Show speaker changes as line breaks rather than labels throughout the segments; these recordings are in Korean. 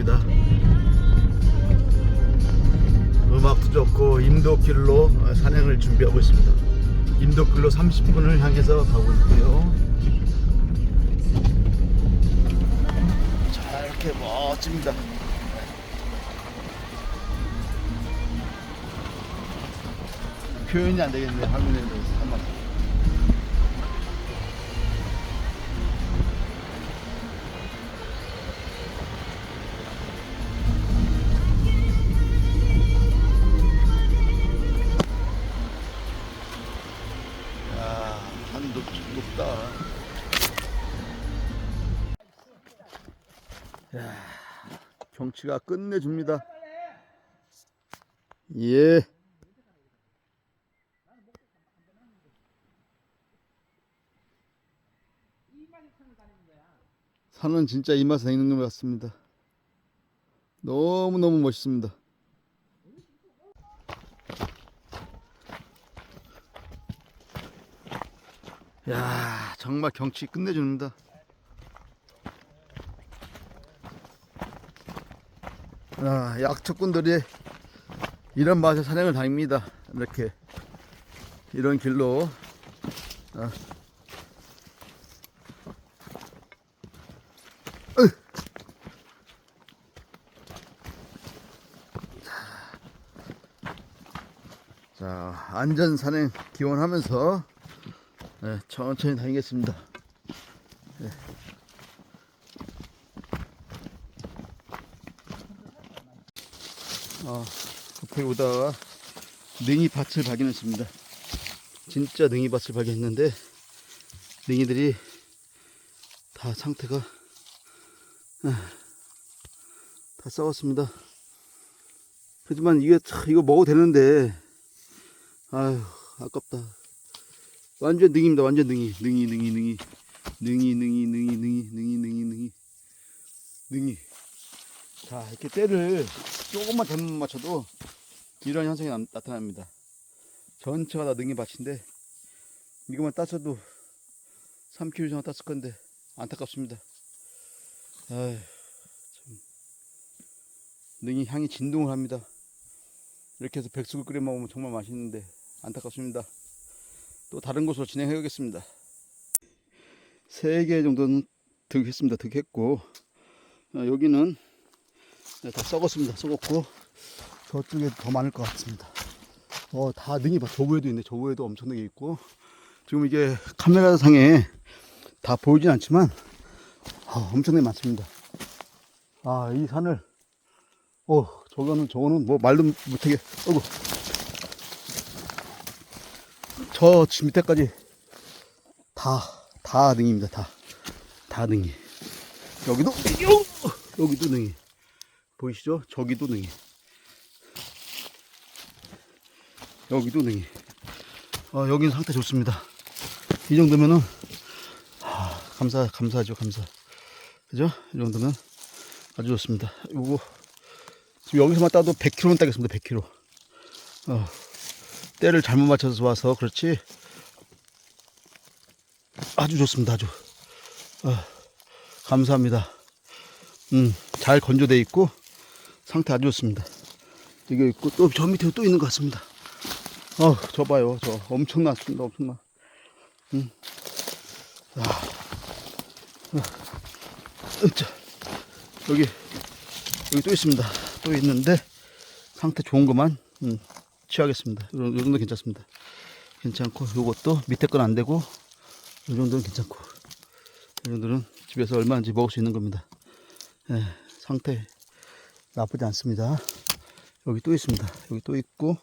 중입니다. 음악도 좋고 임도길로 산행을 준비하고 있습니다. 임도길로 30분을 향해서 가고 있고요. 자 이렇게 멋집니다. 표현이 안 되겠네 화면에 한번. 경치가 끝내줍니다. 예. 산은 진짜 이 맛에 있는 것 같습니다. 너무너무 멋있습니다. 야 정말 경치 끝내줍니다. 아, 약초꾼들이 이런 맛에 산행을 다닙니다. 이렇게 이런 길로 아. 으. 자 안전 산행 기원하면서 네, 천천히 다니겠습니다. 네. 아, 급하게 오다가 능이밭을 발견했습니다. 진짜 능이밭을 발견했는데 능이들이 다 상태가 아, 다 썩었습니다. 하지만 이게 참 이거 먹어도 되는데 아유 아깝다. 완전 능입니다. 완전 능이. 능이, 능이, 능이. 능이, 능이, 능이, 능이, 능이, 능이, 능이. 능이. 자, 이렇게 때를 조금만 잘못 맞춰도 이런 현상이 나, 나타납니다. 전체가 다 능이 밭인데, 이것만 따서도 3kg 이상 땄을 건데, 안타깝습니다. 아휴, 참. 능이 향이 진동을 합니다. 이렇게 해서 백숙을 끓여 먹으면 정말 맛있는데, 안타깝습니다. 또 다른 곳으로 진행해 보겠습니다. 세개 정도는 득했습니다. 득했고 어, 여기는 네, 다 썩었습니다. 썩었고 저쪽에 더 많을 것 같습니다. 어, 다 능이 봐. 저 위에도 있네. 저 위에도 엄청나게 있고 지금 이게 카메라 상에 다 보이진 않지만 아, 엄청나게 많습니다. 아, 이 산을 어, 저거는 저거는 뭐 말도 못하게 어구 저 밑에까지 다, 다 능입니다. 다. 다 능이. 여기도, 요! 여기도 능이. 보이시죠? 저기도 능이. 여기도 능이. 어, 여기는 상태 좋습니다. 이 정도면은, 아, 감사, 감사하죠, 감사. 그죠? 이 정도면 아주 좋습니다. 요거, 지금 여기서만 따도 100kg는 따겠습니다, 100kg. 어. 때를 잘못 맞춰서 와서 그렇지 아주 좋습니다 아주 아, 감사합니다 음, 잘 건조돼 있고 상태 아주 좋습니다 이게 있고 또 저 밑에 또 있는 것 같습니다 어, 저 봐요 저 엄청났습니다 엄청나 음. 아. 아. 여기 여기 또 있습니다 또 있는데 상태 좋은 것만 음. 취하겠습니다. 요, 요 정도 괜찮습니다. 괜찮고 요것도 밑에 건 안 되고 요 정도는 괜찮고 요 정도는 집에서 얼마든지 먹을 수 있는 겁니다. 예, 상태 나쁘지 않습니다. 여기 또 있습니다. 여기 또 있고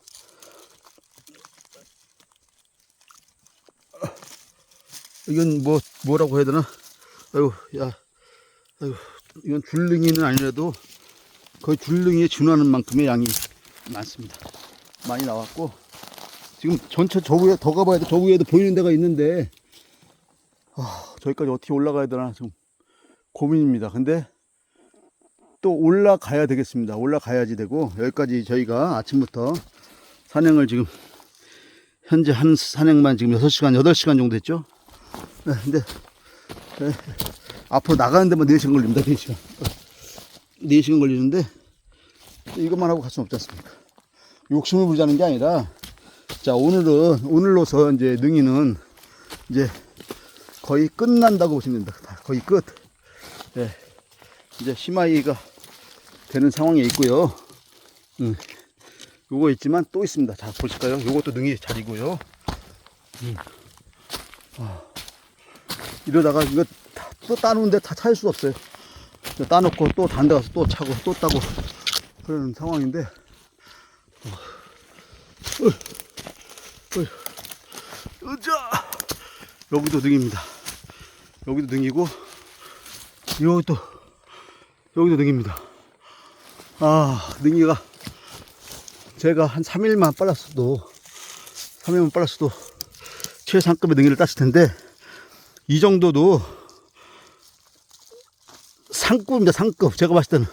이건 뭐 뭐라고 해야 되나? 아유 야 아유 이건 줄능이는 아니라도 거의 줄능이에 준하는 만큼의 양이 많습니다. 많이 나왔고 지금 전체 저 위에 더 가봐야 돼. 저 위에도 보이는 데가 있는데 아, 저기까지 어떻게 올라가야 되나 좀 고민입니다. 근데 또 올라가야 되겠습니다. 올라가야지 되고 여기까지 저희가 아침부터 산행을 지금 현재 한 산행만 지금 6시간, 8시간 정도 됐죠. 네, 근데 네, 앞으로 나가는 데만 4시간 걸립니다. 4시간. 4시간 걸리는데 또 이것만 하고 갈 수는 없지 않습니까? 욕심을 부리자는 게 아니라 자 오늘은 오늘로서 이제 능이는 이제 거의 끝난다고 보시면 됩니다. 다 거의 끝. 예. 이제 심하이가 되는 상황에 있고요. 음. 요거 있지만 또 있습니다. 자 보실까요? 요것도 능이 자리고요. 음. 아. 이러다가 이거 다- 또 따놓은데 다 수가 없어요. 따놓고 또 다른 데 가서 또 차고 또 따고 그러는 상황인데 어. 으자 여기도 능입니다. 여기도 능이고 여기도 여기도 능입니다. 아 능이가. 제가 한 3일만 빨랐어도 3일만 빨랐어도 최상급의 능이를 땄을 텐데 이 정도도 상급입니다 상급. 제가 봤을 때는.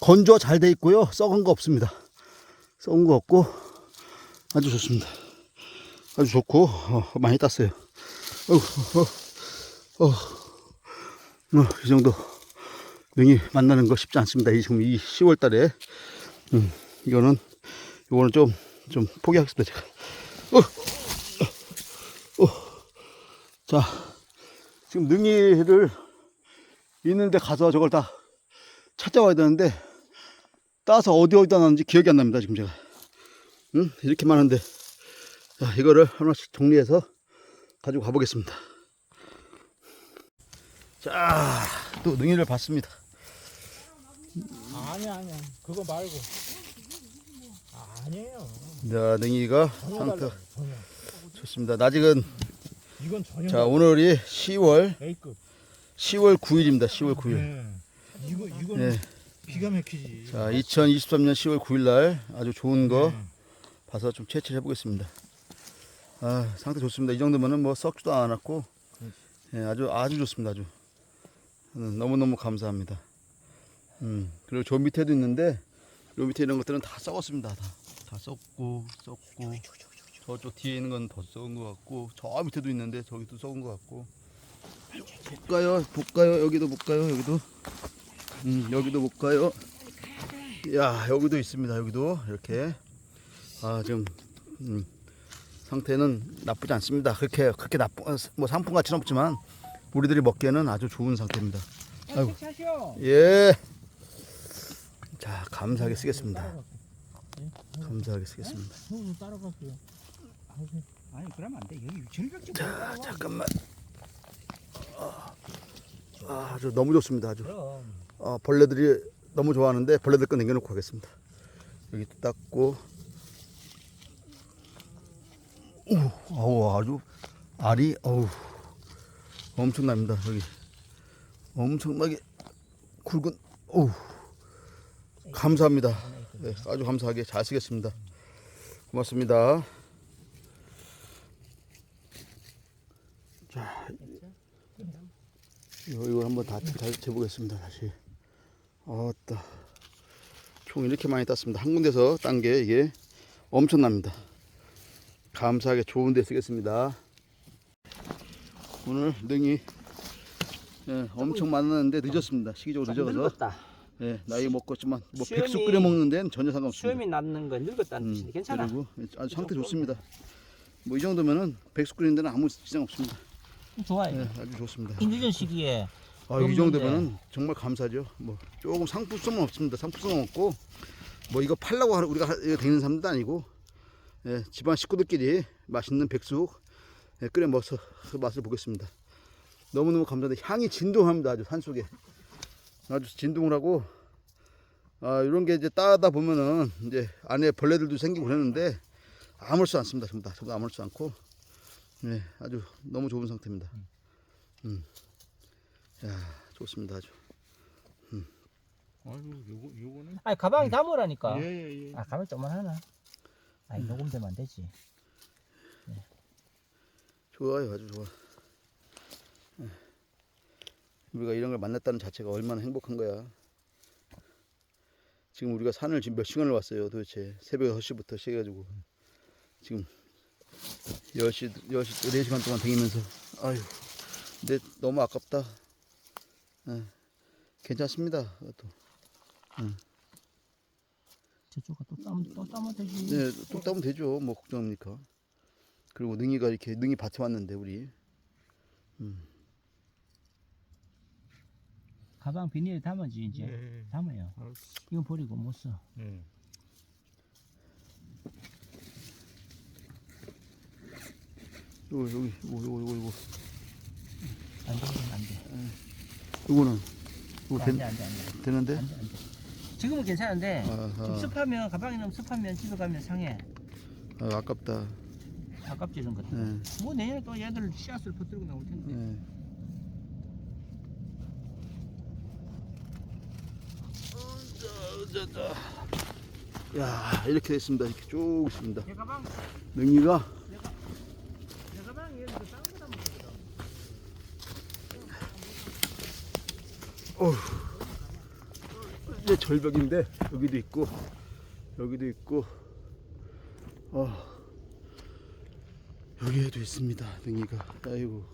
건조가 잘 돼 있고요. 썩은 거 없습니다. 썩은 거 없고 아주 좋습니다. 아주 좋고 어, 많이 땄어요. 어, 어, 어, 어, 이 정도 능이 만나는 거 쉽지 않습니다. 이 지금 이 10월 달에. 음, 이거는 이거는 좀 좀 포기하겠습니다 제가. 어, 어, 어. 자 지금 능이를 있는데 가서 저걸 다 찾아와야 되는데 따서 어디 어디다 놨는지 기억이 안 납니다 지금 제가. 응? 이렇게 많은데. 자 이거를 하나씩 정리해서 가지고 가보겠습니다. 자 또 능이를 봤습니다
아니야 아니야 그거 말고 아니에요
자 능이가
전혀
상태
달라요 전혀
좋습니다 아직은
이건 전혀
자 오늘이 10월
A급
10월 9일입니다 10월 9일
네. 이거 이건
네.
기가 막히지
자 2023년 10월 9일 날 아주 좋은 거
네.
봐서 좀 채취를 해보겠습니다. 아, 상태 좋습니다. 이 정도면은 뭐 썩지도 않았고, 예, 아주, 아주 좋습니다. 아주. 저는 너무 너무 감사합니다. 음, 그리고 저 밑에도 있는데, 요 밑에 이런 것들은 다 썩었습니다. 다. 다 썩고, 썩고. 저쪽 뒤에 있는 건 더 썩은 것 같고, 저 밑에도 있는데, 저기도 썩은 것 같고. 볼까요? 볼까요? 여기도 볼까요? 여기도. 음, 여기도 볼까요? 야, 여기도 있습니다. 여기도. 이렇게. 아 지금 음, 상태는 나쁘지 않습니다. 그렇게 그렇게 나쁜 뭐 상품 가치는 없지만 우리들이 먹기에는 아주 좋은 상태입니다. 아이고. 예. 자 감사하게 쓰겠습니다. 감사하게 쓰겠습니다.
따라갈게요
아니 그러면 안 돼. 여기 절벽
좀자 잠깐만. 아, 아, 아주 너무 좋습니다. 아주
그럼
어, 벌레들이 너무 좋아하는데 벌레들 거 남겨놓고 가겠습니다. 여기 또 닦고. 오, 어우, 아주 알이 어우 엄청납니다. 여기 엄청나게 굵은 오 감사합니다. 네, 아주 감사하게 잘 쓰겠습니다. 고맙습니다. 자, 이거 한번 다잘 재보겠습니다. 다시. 어따. 총 이렇게 많이 땄습니다. 한 군데서 딴 게 이게 엄청납니다. 감사하게 좋은 데 쓰겠습니다. 오늘 능이 예, 엄청 많았는데 늦었습니다. 시기적으로 늦어서. 예, 나이 먹었지만 뭐
수염이-
백숙 끓여 먹는 데는 전혀 상관없습니다.
수염이 남는 건 늙었다는 뜻인데 괜찮아.
그리고 아주 상태 좋습니다. 뭐 이 정도면은 백숙 끓이는 데는 아무 지장 없습니다.
좋아요.
예, 아주 좋습니다.
이 늦은 시기에
아, 이
없는데.
정도면은 정말 감사죠. 뭐 조금 상품성은 없습니다. 상품성은 없고 뭐 이거 팔라고 하는 우리가 하- 이거 되는 사람도 아니고 예, 집안 식구들끼리 맛있는 백숙 예, 끓여 먹어서 그 맛을 보겠습니다. 너무너무 감사합니다. 향이 진동합니다. 아주 산속에 아주 진동을 하고 아, 이런 게 이제 따다 보면은 이제 안에 벌레들도 생기고 그러는데 아무렇지 않습니다. 전부 다 전부 다 아무렇지 않고 예, 아주 너무 좋은 상태입니다. 음. 야, 좋습니다. 아주.
아이고 요거 요거는
아니 가방에 담으라니까.
예 예 예
아 가방 조금만 하나. 아니 녹음되면 안 되지.
좋아요, 아주 좋아. 예. 우리가 이런 걸 만났다는 자체가 얼마나 행복한 거야. 지금 우리가 산을 지금 몇 시간을 왔어요, 도대체. 새벽 6시부터 시작해가지고. 지금 10시, 10시, 4시간 동안 다니면서. 아유, 근데 너무 아깝다. 예. 괜찮습니다. 또. 응.
저쪽가 또 따면 또 따면 되지.
네, 또 따면 되죠. 뭐 걱정합니까? 그리고 능이가 이렇게 능이 밭에 왔는데 우리
가방 비닐에 담아지 이제.
예.
담아요.
알았어.
이건 버리고 못 써.
예.
요거 여기 요거 요거 요거 요거
안 돼, 안 돼.
요거는 요거
안
된,
돼, 안 돼, 안 돼.
되 는데?
안 돼, 안 돼. 지금은 괜찮은데 좀
아하,
습하면 가방에 넣으면 습하면 집에 가면 상해.
아, 아깝다.
아깝지 이런 것들.
예,
뭐 내년에 또 얘들 씨앗을 퍼뜨리고 나올 텐데.
예. 자, 자, 자. 야 이렇게 됐습니다. 이렇게 쭉 있습니다. 능이가
먹거든.
이제 절벽인데 여기도 있고 여기도 있고 어 여기에도 있습니다 능이가 아이고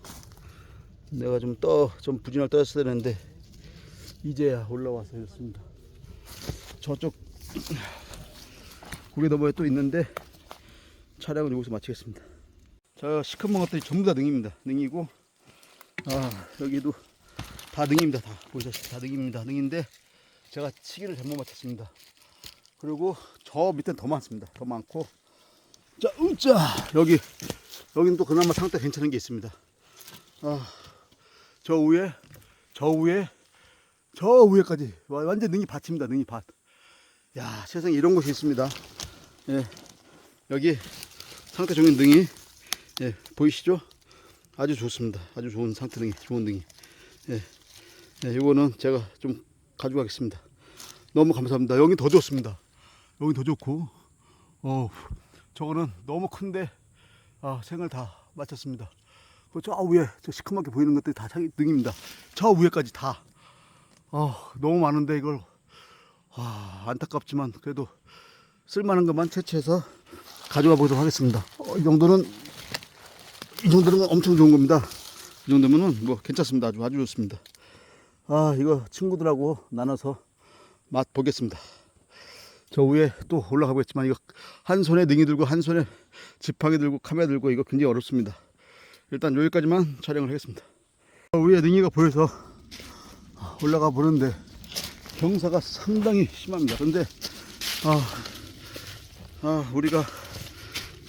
내가 좀 떠 좀 부진을 떠었어야 되는데 이제야 올라와서 이렇습니다 저쪽 고개 너머에 또 있는데 촬영은 여기서 마치겠습니다 저 시커먼 것들이 전부 다 능입니다 능이고 아 여기도 다 능입니다 다 보시다시피 다 능입니다 능인데 제가 치기를 잘못 맞췄습니다. 그리고 저 밑엔 더 많습니다. 더 많고. 자, 으짜! 여기, 여기는 또 그나마 상태 괜찮은 게 있습니다. 아, 저 위에, 저 위에, 저 위에까지. 와, 완전 능이 밭입니다. 능이 밭. 야, 세상에 이런 곳이 있습니다. 예. 여기 상태 좋은 능이, 예, 보이시죠? 아주 좋습니다. 아주 좋은 상태 능이, 좋은 능이. 예. 예, 요거는 제가 좀 가져가겠습니다. 너무 감사합니다. 여기 더 좋습니다. 여기 더 좋고, 어, 저거는 너무 큰데, 아, 생을 다 마쳤습니다. 그저 위에, 저 시커멓게 보이는 것들이 다 자기 등입니다. 저 위에까지 다. 아, 너무 많은데 이걸, 아, 안타깝지만 그래도 쓸만한 것만 채취해서 가져가 보도록 하겠습니다. 어, 이 정도는, 이 정도는 엄청 좋은 겁니다. 이 정도면은 뭐 괜찮습니다. 아주 아주 좋습니다. 아 이거 친구들하고 나눠서 맛 보겠습니다 저 위에 또 올라가고 있지만 이거 한 손에 능이 들고 한 손에 지팡이 들고 카메라 들고 이거 굉장히 어렵습니다 일단 여기까지만 촬영을 하겠습니다 저 위에 능이가 보여서 올라가 보는데 경사가 상당히 심합니다. 그런데 아, 아 우리가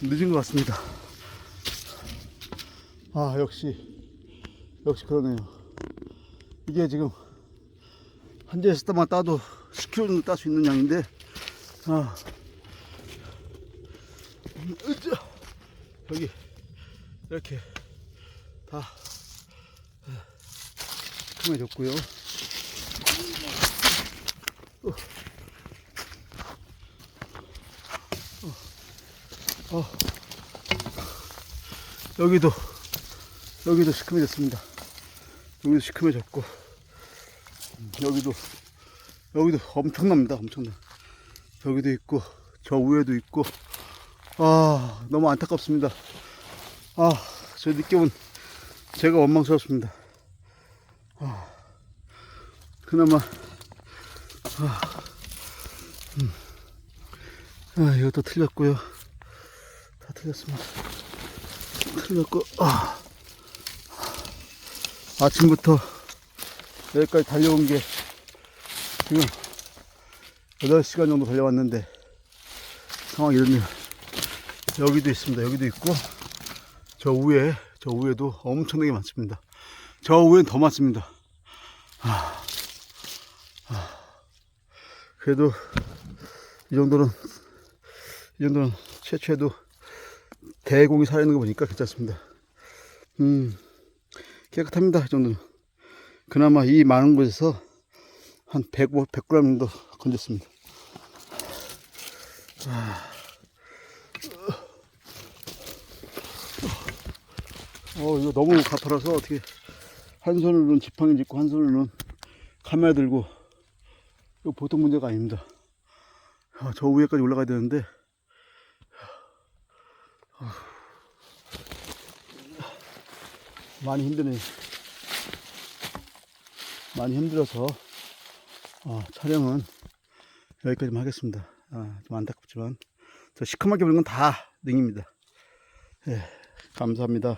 늦은 것 같습니다. 아 역시 역시 그러네요. 이게 지금 한 대에서 따만 따도 10kg 정도 딸수 있는 양인데 아. 여기 이렇게 다 시큼해졌고요 어. 어. 여기도 여기도 시큼해졌습니다. 여기도 시큼해졌고 음, 여기도 여기도 엄청납니다 엄청나. 여기도 있고 저 위에도 있고. 아 너무 안타깝습니다. 아저 느낌은 제가 원망스럽습니다. 아, 그나마 아, 음. 아 이것도 틀렸고요 다 틀렸습니다 틀렸고 아 아침부터 여기까지 달려온 게 지금 8시간 정도 달려왔는데 상황이 이렇네요. 여기도 있습니다. 여기도 있고 저 위에 저 위에도 엄청나게 많습니다. 저 위엔 더 많습니다. 아, 아, 그래도 이 정도는 이 정도는 채취해도 대공이 살아있는 거 보니까 괜찮습니다. 음. 깨끗합니다. 이 정도는. 그나마 이 많은 곳에서 한 100, 100g 정도 건졌습니다. 아. 어, 이거 너무 가파라서 어떻게 한 손으로는 지팡이 짚고 한 손으로는 카메라 들고 이거 보통 문제가 아닙니다. 아, 저 위에까지 올라가야 되는데 많이 힘드네요. 많이 힘들어서 어, 촬영은 여기까지만 하겠습니다. 아, 좀 안타깝지만 저 시커멓게 보는 건 다 능입니다. 예, 감사합니다.